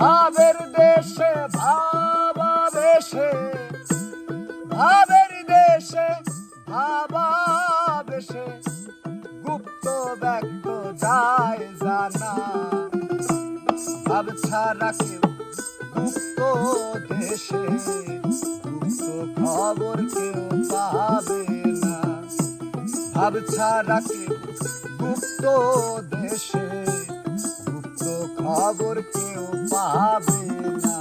ভাবের দেশে ভাবাবেশে ভাবের দেশে ভাবাবেশে গুপ্ত ব্যক্ত যায় জানা, ভাব ছাড়া গুপ্ত দেশে। গুপ্ত খবর কেউ পাবে না, ভাব ছাড়া গুপ্ত দেশে। খবর কেউ পাবে না।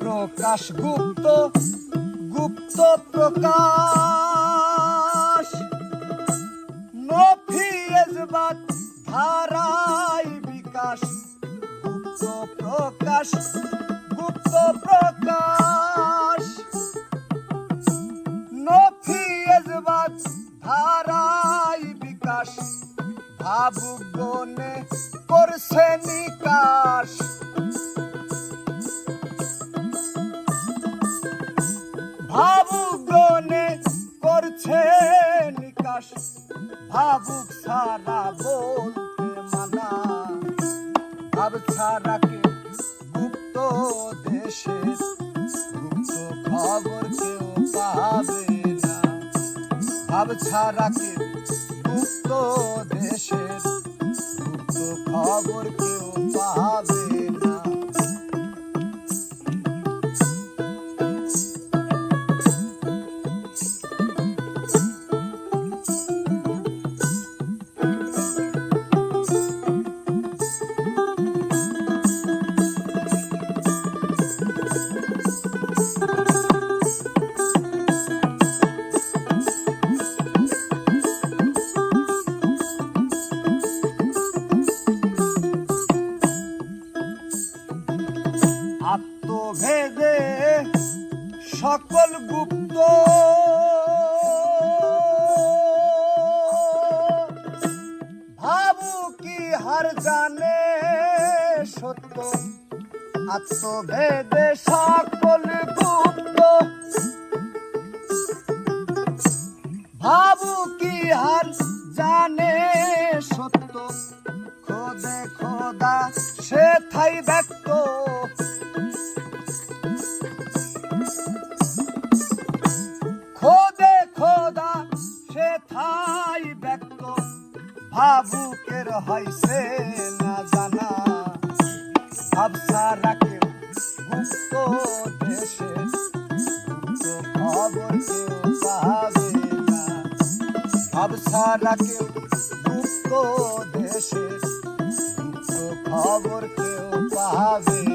প্রকাশ গুপ্ত গুপ্ত প্রকাশ। নফিয়েজবাদ ধারাই বিকাশ। গুপ্ত প্রকাশ গুপ্ত প্রকাশ। নফিয়েজবাদ ধারাই বিকাশ। ভাবুক করছে নিকাশ। ভাবুক সারা বলতে মানা। ভাব ছাড়া কে গুপ্ত দেশে গুপ্ত খবর কেউ পাবে না। ভাব ছাড়া কে গুপ্ত দেশের গুপ্ত খবর কেউ পাবে না সকল গুপ্ত। ভাবু কি হার জানে সত্য? আত্মভেদে সকল গুপ্ত। ভাবু কি হার জানে সত্য? খোদে খোদা, সে থাই ব্যক্ত ভাবুকের হয়েছে না জানা। ভাবসা রাখে গুপ্ত দেশে। খবর কেউ পাবে না। ভাবসা রাখে গুপ্ত দেশে। খবর কেউ পাবে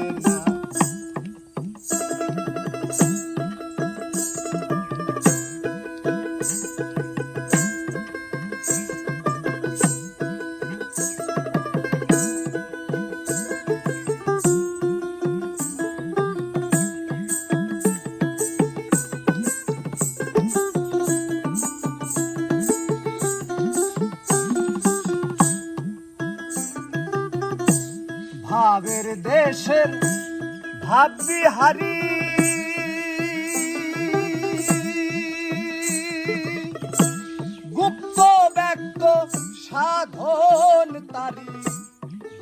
ভাবের দেশের ভাব বিহারি গুপ্ত ব্যক্ত সাধন তারি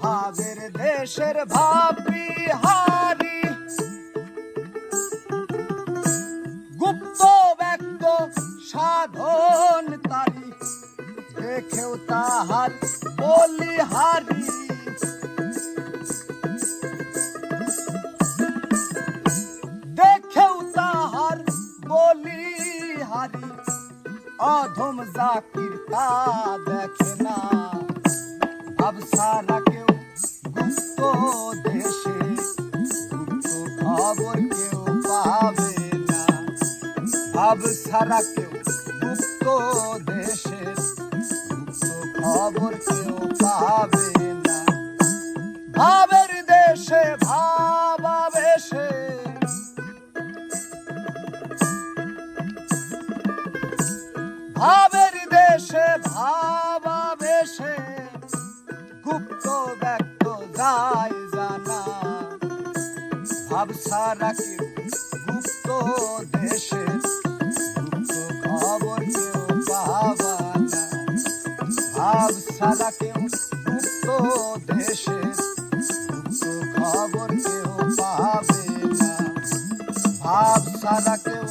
ভাবের দেশের ভাব হারি তা দেখে না ভাবসারা কেউ গুপ্ত দেশে গুপ্ত খবর কেউ পাবে না ভাবসারা কেউ গুপ্ত দেশে গুপ্ত খবর কেউ পাবে না ভাবের দেশে ভাবাবেশে ভাব দেশে ভাবা বেশে, গুপ্ত ব্যক্ত যায় জানা। ভাব ছাড়া কেউ গুপ্ত দেশে খবর কেউ পাবা না। ভাব ছাড়া গুপ্ত দেশে খবর কেউ পাবে না। ভাব ছাড়া কেউ